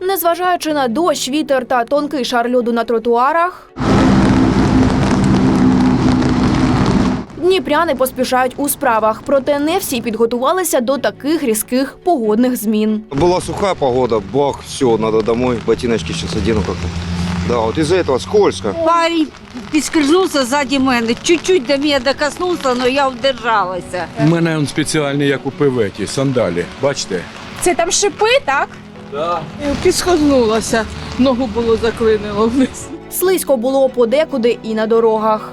Незважаючи на дощ, вітер та тонкий шар льоду на тротуарах. Дніпряни поспішають у справах, проте не всі підготувалися до таких різких погодних змін. Была сухая погода, бах, все, надо домой, ботиночки сейчас одену как-то. Да, вот из-за этого скользко. Парень підскользнувся ззаді мене, чуть-чуть до мене докоснувся, але я вдержалася. У мене он спеціальний, як у певеті, сандалі. Бачите? Це там шипи, так? Підсхознулася, ногу було заклинило вниз. Слизько було подекуди і на дорогах.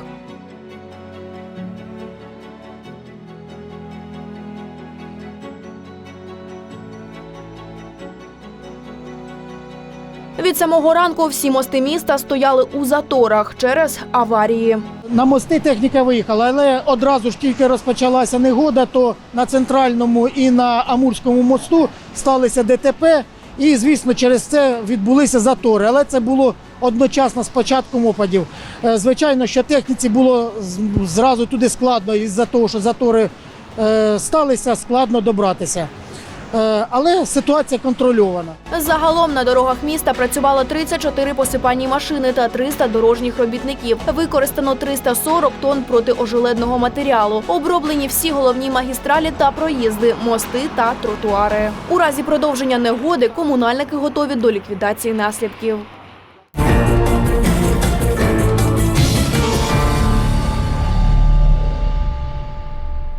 Від самого ранку всі мости міста стояли у заторах через аварії. На мости техніка виїхала, але одразу ж тільки розпочалася негода, то на центральному і на Амурському мосту сталися ДТП. І, звісно, через це відбулися затори. Але це було одночасно з початком опадів. Е, Звичайно, що техніці було зразу туди складно із-за того, що затори е, сталися, складно добратися. Е, Але ситуація контрольована. Загалом на дорогах міста працювало 34 посипальні машини та 300 дорожніх робітників. Використано 340 тонн протиожеледного матеріалу. Оброблені всі головні магістралі та проїзди, мости та тротуари. У разі продовження негоди комунальники готові до ліквідації наслідків.